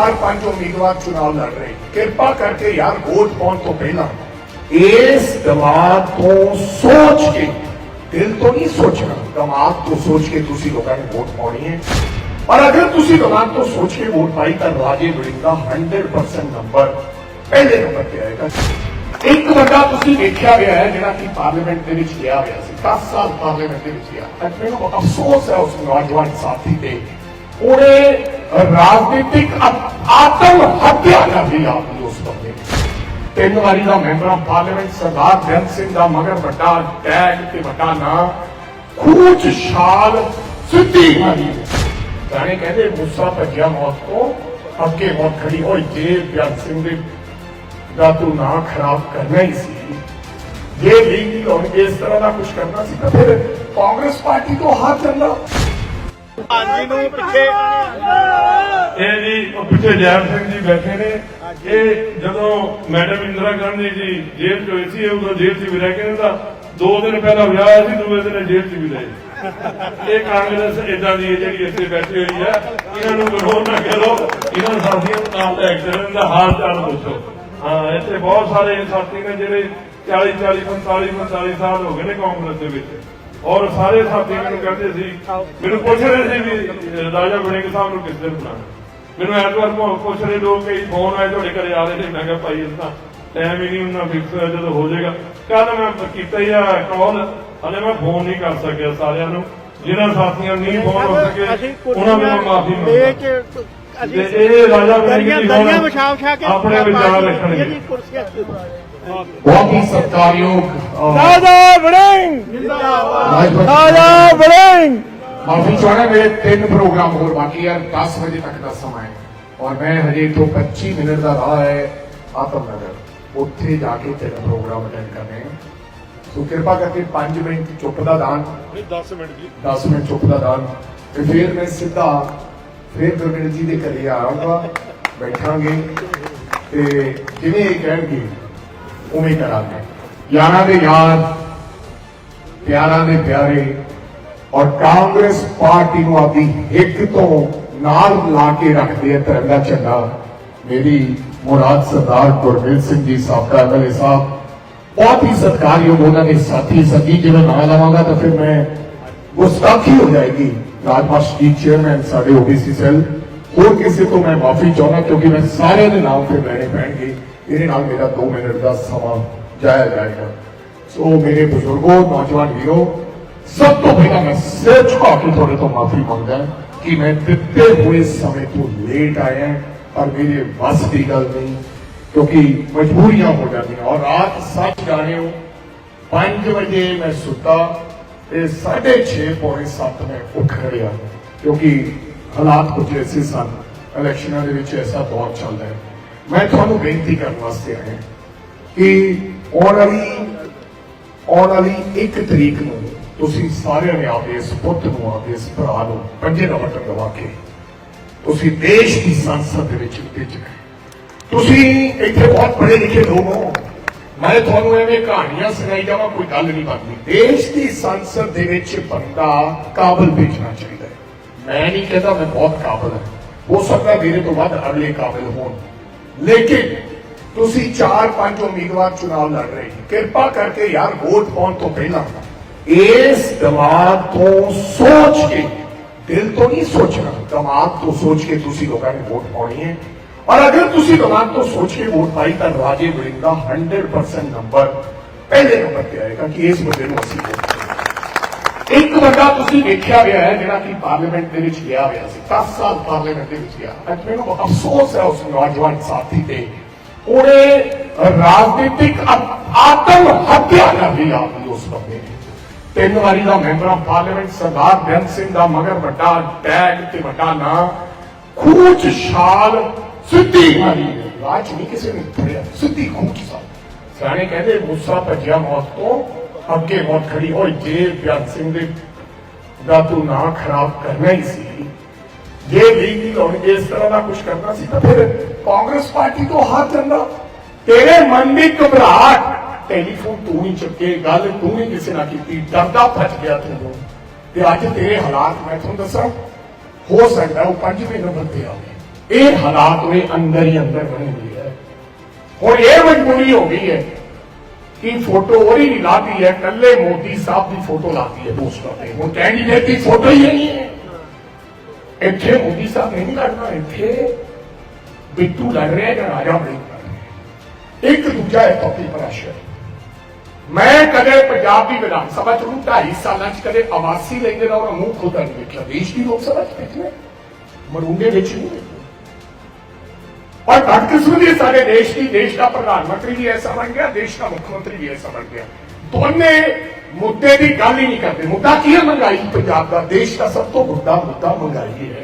ਚਾਰ ਪੰਜ ਉਮੀਦਵਾਰ ਚੁਣਾਵ ਲੜ ਰਹੇ। ਕਿਰਪਾ ਕਰਕੇ ਯਾਰ, ਵੋਟ ਪਾਉਣ ਤੋਂ ਪਹਿਲਾਂ ਇਸ ਦਿਮਾਗ ਤੋਂ ਸੋਚ ਕੇ, ਦਿਲ ਤੋਂ ਨਹੀਂ ਸੋਚਣਾ ਦਿਮਾਗ ਤੋਂ ਸੋਚ ਕੇ ਤੁਸੀਂ ਲੋਕਾਂ ਨੇ ਵੋਟ ਪਾਉਣੀ ਹੈ। ਪਰ ਅਗਰ ਤੁਸੀਂ ਦਿਮਾਗ ਤੋਂ ਸੋਚ ਕੇ ਵੋਟ ਪਾਈ, ਤਾਂ ਰਾਜੇ ਵੜਿੰਗ ਦਾ 100% ਨੰਬਰ ਪਹਿਲੇ ਨੰਬਰ ਤੇ ਆਏਗਾ। ਇੱਕ ਬੰਦਾ ਤੁਸੀਂ ਵੇਖਿਆ ਗਿਆ ਹੈ, ਜਿਹੜਾ ਕਿ ਪਾਰਲੀਮੈਂਟ ਦੇ ਵਿੱਚ ਗਿਆ ਹੋਇਆ ਸੀ 10 ਸਾਲ ਪਾਰਲੀਮੈਂਟ ਦੇ ਵਿੱਚ ਗਿਆ। ਅੱਜ ਮੈਨੂੰ ਅਫਸੋਸ ਹੈ ਉਸ ਨੌਜਵਾਨ ਸਾਥੀ ਤੇ ਉਹਨੇ ਰਾਜਨੀਤਿਕ ਆਤਮ ਹੱਤਿਆ ਕਰ ਲਈ ਆਪਣੀ ਉਸ ਬੰਦੇ ਤਿੰਨ ਵਾਰੀ ਦਾ member of parliament Sardar Beant Singh ਦਾ ਮਗਰ ਵੱਡਾ ਟੈਗ ਤੇ ਵੱਡਾ ਨਾਂ, ਖੂਚ ਛਾਲ ਸਿੱਧੀ ਮਾਰੀ ਗਾਣੇ ਕਹਿੰਦੇ ਮੁੱਸਾ ਭੱਜਿਆ ਮੌਤ ਤੋਂ, ਅੱਗੇ ਮੌਤ ਖੜੀ ਹੋਈ ਜੇ ਬੇਅੰਤ ਸਿੰਘ ਦੇ ਦਾ ਤੂੰ ਨਾਂ ਖਰਾਬ ਕਰਨਾ ਹੀ ਸੀ। ਜੇ ਲੀਗ ਹੁਣ, ਇਸ ਤਰ੍ਹਾਂ ਦਾ ਕੁਝ ਕਰਨਾ ਸੀ ਤਾਂ ਫਿਰ ਕਾਂਗਰਸ ਪਾਰਟੀ ਤੋਂ ਹੱਥ ਚੱਲਦਾ ਹਾਂਜੀ ਨੂੰ ਪਿੱਛੇ। ਇਹ ਜੀ ਉਹ ਪਿੱਛੇ ਜੈਮ ਸਿੰਘ ਜੀ ਬੈਠੇ ਨੇ। ਇਹ ਜਦੋਂ ਮੈਡਮ ਇੰਦਰਾ ਗਾਂਧੀ ਜੀ ਜੇਲ੍ਹ ਚ ਹੋਈ ਸੀ ਇਹ ਉਦੋਂ ਜੇਲ੍ਹ 'ਚ ਵੀ ਰਹਿ ਕੇ ਨੇ ਤਾਂ ਦੋ ਦਿਨ ਪਹਿਲਾਂ ਵਿਆਹ ਹੋਇਆ ਸੀ ਦੂਏ ਦਿਨ ਇਹ ਜੇਲ੍ਹ 'ਚ ਵੀ ਰਹੇ। ਇਹ ਕਾਂਗਰਸ ਇਦਾਂ ਦੀ ਹੈ ਜਿਹੜੀ ਇੱਥੇ ਬੈਠੀ ਹੋਈ ਹੈ ਇਹਨਾਂ ਨੂੰ ਵਿਰੋਧ ਨਾ ਕਰੋ। ਇਹਨਾਂ ਸਾਥੀਆਂ ਨੂੰ ਨਾਲ ਲੈ ਕੇ ਚੱਲਣ ਦਾ ਹਾਲ ਚਾਲ ਪੁੱਛੋ। ਹਾਂ ਇੱਥੇ ਬਹੁਤ ਸਾਰੇ ਸਾਥੀ ਨੇ ਜਿਹੜੇ 40 40 45 45 ਸਾਲ ਹੋ ਗਏ ਨੇ ਕਾਂਗਰਸ ਦੇ ਵਿੱਚ। ਔਰ ਸਾਰੇ ਸਾਥੀ ਮੈਨੂੰ ਕਹਿੰਦੇ ਸੀ ਮੈਨੂੰ ਪੁੱਛ ਰਹੇ ਸੀ ਵੀ ਰਾਜਾ ਬਣੇਗੇ ਸਾਹਿਬ ਨੂੰ ਕਿਸ ਦਿਨ ਬਣਾਉਣਾ ਮੈਨੂੰ ਐਤਵਾਰ ਨੂੰ ਪੁੱਛ ਰਹੇ ਲੋਕ ਕਈ ਫੋਨ ਆਏ ਤੁਹਾਡੇ ਘਰੇ ਆ ਰਹੇ ਨੇ। ਮੈਂ ਕਿਹਾ ਭਾਈ ਇਸ ਤਾਂ ਟਾਈਮ ਹੀ ਨਹੀਂ ਉਹਨਾਂ ਫਿਕਸ ਹੋਇਆ ਜਦੋਂ ਹੋ ਜਾਏਗਾ। ਕੱਲ ਮੈਂ ਕੀਤਾ ਹੀ ਆ ਕਾਲ ਹਲੇ ਮੈਂ ਫੋਨ ਨਹੀਂ ਕਰ ਸਕਿਆ ਸਾਰਿਆਂ ਨੂੰ। ਜਿਨ੍ਹਾਂ ਸਾਥੀਆਂ ਨੂੰ ਨਹੀਂ ਫੋਨ ਹੋ ਸਕੇ ਉਹਨਾਂ ਨੂੰ ਮਾਫੀ ਮੰਗਦਾ। ਅਸੀਂ ਤੇ ਇਹ ਰਾਜਾ ਬਣੇਗੀ ਦਰੀਆਂ ਜੀ ਦਰੀਆਂ ਹੁਣ ਵਿਛਾ ਵਿਛਾ ਕੇ ਆਪਣੇ ਵਿਚਾਰ ਰੱਖਣਗੇ ਇਹਦੀ ਕੁਰਸੀਆਂ ਬਹੁਤ ਹੀ ਸਤਿਕਾਰਯੋਗ ਅਹ, ਰਾਜਾ ਵੜਿੰਗ! ਰਾਜਪਾਲ ਰਾਜਾ ਵੜਿੰਗ! ਮਾਫੀ ਚਾਹਣਾ ਮੇਰੇ ਤਿੰਨ ਪ੍ਰੋਗਰਾਮ ਹੋਰ ਬਾਕੀ ਹੈ 10 ਵਜੇ ਤੱਕ ਦਾ ਸਮਾਂ ਹੈ। ਔਰ ਮੈਂ ਹਜੇ ਤੋਂ 25 ਮਿੰਟ ਦਾ ਰਾਹ ਹੈ ਆਤਮ ਨਗਰ। ਉੱਥੇ ਜਾ ਕੇ ਤਿੰਨ ਪ੍ਰੋਗਰਾਮ ਅਟੈਂਡ ਕਰਨੇ ਸੋ ਕਿਰਪਾ ਕਰਕੇ 5 ਮਿੰਟ ਚੁੱਪ ਦਾ ਦਾਨ। 10 ਮਿੰਟ ਜੀ। 10 ਮਿੰਟ ਚੁੱਪ ਦਾ ਦਾਨ। ਤੇ ਫਿਰ ਮੈਂ ਸਿੱਧਾ ਫਿਰ ਗੁਰਮੀਤ ਜੀ ਦੇ ਘਰੇ ਆਉਂਗਾ, ਬੈਠਾਂਗੇ ਤੇ ਜਿਵੇਂ ਇਹ ਕਹਿਣਗੇ, ਉਵੇਂ ਕਰਾਂਗੇ। ਯਾਰਾਂ ਦੇ ਯਾਰ, ਪਿਆਰਾਂ ਦੇ ਪਿਆਰੇ, ਔਰ ਕਾਂਗਰਸ ਪਾਰਟੀ ਨੂੰ ਆਪਦੀ ਹਿੱਕ ਤੋਂ ਨਾਲ ਲਾ ਕੇ ਰੱਖਦੇ ਆ ਤਿਰੰਗਾ ਝੰਡਾ। ਮੇਰੀ ਮੁਰਾਦ ਸਰਦਾਰ ਗੁਰਮੀਤ ਸਿੰਘ ਜੀ ਸਾਬਕਾ ਐਮਐਲਏ ਸਾਹਿਬ, ਬਹੁਤ ਹੀ ਸਤਿਕਾਰਯੋਗ ਉਹਨਾਂ ਦੇ ਸਾਥੀ ਸੰਗੀ ਜਿਵੇਂ ਨਾਂ ਲਵਾਂਗਾ ਤਾਂ ਫਿਰ ਮੈਂ ਗੁਸਤਾਖੀ ਹੋ ਜਾਏਗੀ ਰਾਜਪਾਲ ਜੀ ਚੇਅਰਮੈਨ ਸਾਡੇ ਓਬੀਸੀ ਸੈੱਲ ਹੋਰ ਕਿਸੇ ਤੋਂ ਮੈਂ ਮਾਫੀ ਚਾਹੁੰਦਾ ਕਿਉਂਕਿ ਮੈਂ ਸਾਰਿਆਂ ਦੇ ਨਾਮ ਫਿਰ ਲੈਣੇ ਪੈਣਗੇ ਇਹਦੇ ਨਾਲ ਮੇਰਾ 2 ਮਿੰਟ ਦਾ ਸਮਾਂ ਜਾਇਆ ਜਾਏਗਾ ਸੋ ਮੇਰੇ ਬਜ਼ੁਰਗੋ ਨੌਜਵਾਨ ਵੀਰੋ ਸਭ ਤੋਂ ਪਹਿਲਾਂ ਮੈਂ ਸਿਰ ਝੁਕਾ ਕੇ ਤੁਹਾਡੇ ਤੋਂ ਮਾਫੀ ਮੰਗਦਾ ਕਿ ਮੈਂ ਦਿੱਤੇ ਹੋਏ ਸਮੇਂ ਤੋਂ ਲੇਟ ਆਇਆ ਪਰ ਮੇਰੇ ਵੱਸ ਦੀ ਗੱਲ ਨਹੀਂ ਕਿਉਂਕਿ ਮਜਬੂਰੀਆਂ ਹੋ ਜਾਂਦੀਆਂ ਔਰ ਰਾਤ ਸੱਚ ਜਾਣੇ ਹੋ 5 ਵਜੇ ਮੈਂ ਸੁੱਤਾ ਤੇ 6:30 ਪੌਣੇ 7 ਮੈਂ ਉੱਠ ਖੜਿਆ ਕਿਉਂਕਿ ਹਾਲਾਤ ਕੁਝ ਐਸੇ ਸਨ, ਇਲੈਕਸ਼ਨਾਂ ਦੇ ਵਿੱਚ ਐਸਾ ਦੌਰ ਚੱਲਦਾ ਹੈ। ਮੈਂ ਤੁਹਾਨੂੰ ਬੇਨਤੀ ਕਰਨ ਵਾਸਤੇ ਆਇਆ ਕਿ ਆਉਣ ਵਾਲੀ ਆਉਣ ਵਾਲੀ 1 ਤਰੀਕ ਨੂੰ ਤੁਸੀਂ ਸਾਰਿਆਂ ਨੇ ਆਪਦੇ ਇਸ ਪੁੱਤ ਨੂੰ, ਆਪਦੇ ਇਸ ਭਰਾ ਨੂੰ ਪੰਜੇ ਦਾ ਬਟਨ ਦਵਾ ਕੇ ਤੁਸੀਂ ਦੇਸ਼ ਦੀ ਸੰਸਦ ਦੇ ਵਿੱਚ ਭੇਜਣਾ ਤੁਸੀਂ ਇੱਥੇ ਬਹੁਤ ਪੜ੍ਹੇ ਲਿਖੇ ਲੋਕ ਹੋ। ਮੈਂ ਤੁਹਾਨੂੰ ਐਵੇਂ ਕਹਾਣੀਆਂ ਸੁਣਾਈ ਜਾਵਾਂ, ਕੋਈ ਗੱਲ ਨਹੀਂ ਬਣਦੀ। ਦੇਸ਼ ਦੀ ਸੰਸਦ ਦੇ ਵਿੱਚ ਬੰਦਾ ਕਾਬਲ ਭੇਜਣਾ ਚਾਹੀਦਾ ਹੈ। ਮੈਂ ਨਹੀਂ ਕਹਿੰਦਾ ਮੈਂ ਬਹੁਤ ਕਾਬਲ ਹਾਂ। ਹੋ ਸਕਦਾ ਮੇਰੇ ਤੋਂ ਵੱਧ ਅਗਲੇ ਕਾਬਲ ਹੋਣ। ਲੇਕਿਨ ਤੁਸੀਂ ਚਾਰ ਪੰਜ ਉਮੀਦਵਾਰ ਚੁਣਾਵ ਲੜ ਰਹੇ ਹੋ। ਕਿਰਪਾ ਕਰਕੇ ਯਾਰ, ਵੋਟ ਪਾਉਣ ਤੋਂ ਪਹਿਲਾਂ ਇਸ ਦਿਮਾਗ ਤੋਂ ਸੋਚ ਕੇ, ਦਿਲ ਤੋਂ ਨਹੀਂ ਸੋਚਣਾ ਦਿਮਾਗ ਤੋਂ ਸੋਚ ਕੇ ਤੁਸੀਂ ਲੋਕਾਂ ਨੇ ਵੋਟ ਪਾਉਣੀ ਹੈ। ਔਰ ਅਗਰ ਤੁਸੀਂ ਦਿਮਾਗ ਤੋਂ ਸੋਚ ਕੇ ਵੋਟ ਪਾਈ ਤਾਂ ਰਾਜੇ ਵੜਿੰਗ ਦਾ 100% ਨੰਬਰ ਪਹਿਲੇ ਨੰਬਰ ਤੇ ਆਏਗਾ ਕਿ ਇਸ ਬੰਦੇ ਨੂੰ ਅਸੀਂ ਵੋਟ ਇੱਕ ਬੰਦਾ ਤੁਸੀਂ ਵੇਖਿਆ ਗਿਆ ਹੈ, ਜਿਹੜਾ ਕਿ ਪਾਰਲੀਮੈਂਟ ਦੇ ਵਿੱਚ ਗਿਆ ਹੋਇਆ ਸੀ 10 ਸਾਲ ਪਾਰਲੀਮੈਂਟ ਦੇ ਵਿੱਚ ਗਿਆ। ਅੱਜ ਮੈਨੂੰ ਅਫਸੋਸ ਹੈ ਉਸ ਨੌਜਵਾਨ ਸਾਥੀ ਤੇ। ਉਹਨੇ ਰਾਜਨੀਤਿਕ ਆਤਮ ਹੱਤਿਆ ਕਰ ਲਈ ਆਪਣੀ ਉਸ ਬੰਦੇ ਨੇ। ਤਿੰਨ ਵਾਰੀ ਦਾ member of parliament Sardar Beant Singh ਦਾ ਮਗਰ ਵੱਡਾ ਟੈਗ ਤੇ ਵੱਡਾ ਨਾਂ, ਖੂਚ ਛਾਲ ਸਿੱਧੀ ਮਾਰੀ ਰਾਜ ਨਹੀਂ ਕਿਸੇ ਨੇ ਫੜਿਆ ਸਿੱਧੀ ਖੂਚ ਸਾਲ ਸਿਆਣੇ ਕਹਿੰਦੇ ਮੁੱਸਾ ਭੱਜਿਆ ਮੌਤ ਤੋਂ ਅੱਗੇ ਮੌਤ ਖੜੀ ਹੋਈ ਜੇ ਬੇਅੰਤ ਸਿੰਘ ਦੇ ਦਾ ਤੂੰ ਨਾਂ ਖਰਾਬ ਕਰਨਾ ਹੀ ਸੀ ਜੇ ਲੀਗ ਹੁਣ ਇਸ ਤਰ੍ਹਾਂ ਦਾ ਕੁਝ ਕਰਨਾ ਸੀ ਤਾਂ ਫਿਰ ਕਾਂਗਰਸ ਪਾਰਟੀ ਤੋਂ ਹੱਥ ਜਾਂਦਾ ਤੇਰੇ ਮਨ ਦੀ ਘਬਰਾਹਟ ਟੈਲੀਫੋਨ ਤੂੰ ਹੀ ਚੁੱਕੇ ਗੱਲ ਤੂੰ ਹੀ ਕਿਸੇ ਨਾਲ ਕੀਤੀ ਡਰਦਾ ਫਸ ਗਿਆ ਤੂੰ ਤੇ ਅੱਜ ਤੇਰੇ ਹਾਲਾਤ ਮੈਂ ਤੁਹਾਨੂੰ ਦੱਸਾਂ ਹੋ ਸਕਦਾ ਉਹ ਪੰਜਵੇਂ ਨੰਬਰ ਤੇ ਆਵੇ ਇਹ ਹਾਲਾਤ ਨੇ ਅੰਦਰ ਹੀ ਅੰਦਰ ਬਣੇ ਹੋਏ ਹੈ ਹੁਣ ਇਹ ਮਜਬੂਰੀ ਹੋ ਗਈ ਹੈ ਕਿ ਫੋਟੋ ਉਹਦੀ ਨਹੀਂ ਲਾਤੀ ਹੈ ਕੱਲੇ ਮੋਦੀ ਸਾਹਿਬ ਦੀ ਫੋਟੋ ਲਾਤੀ ਹੈ ਪੋਸਟਰ ਤੇ ਹੁਣ ਕੈਂਡੀਡੇਟ ਦੀ ਫੋਟੋ ਹੀ ਨਹੀਂ ਹੈ ਇੱਥੇ ਮੋਦੀ ਸਾਹਿਬ ਨਹੀਂ ਲੜਨਾ ਇੱਥੇ ਬਿੱਟੂ ਲੜ ਰਿਹਾ ਜਾਂ ਰਾਜਾ ਵੜਿੰਗ ਲੜ ਰਿਹਾ ਇੱਕ ਦੂਜਾ ਹੈ ਪੱਪੀ ਪ੍ਰੈਸ਼ਰ ਮੈਂ ਕਦੇ ਪੰਜਾਬ ਦੀ ਵਿਧਾਨ ਸਭਾ ਚ ਨੂੰ 2.5 ਸਾਲਾਂ ਚ ਕਦੇ ਆਵਾਸੀ ਲੈਂਦੇ ਦਾ ਉਹਦਾ ਮੂੰਹ ਖੁੱਲਦਾ ਨਹੀਂ ਵੇਖਿਆ ਦੇਸ਼ ਦੀ ਲੋਕ ਸਭਾ ਚ ਬੈਠੇ ਮਰੂੰਗੇ ਵਿੱਚ ਨਹੀਂ ਬੈਠੇ और बदकिस्मती है सारे देश की देश का प्रधानमंत्री भी ऐसा बन गया देश का मुख्यमंत्री भी ऐसा बन गया दोने मुद्दे की गल ही नहीं करते मुद्दा की है महंगाई पंजाब का देश का सब तो मुद्दा मुद्दा महंगाई है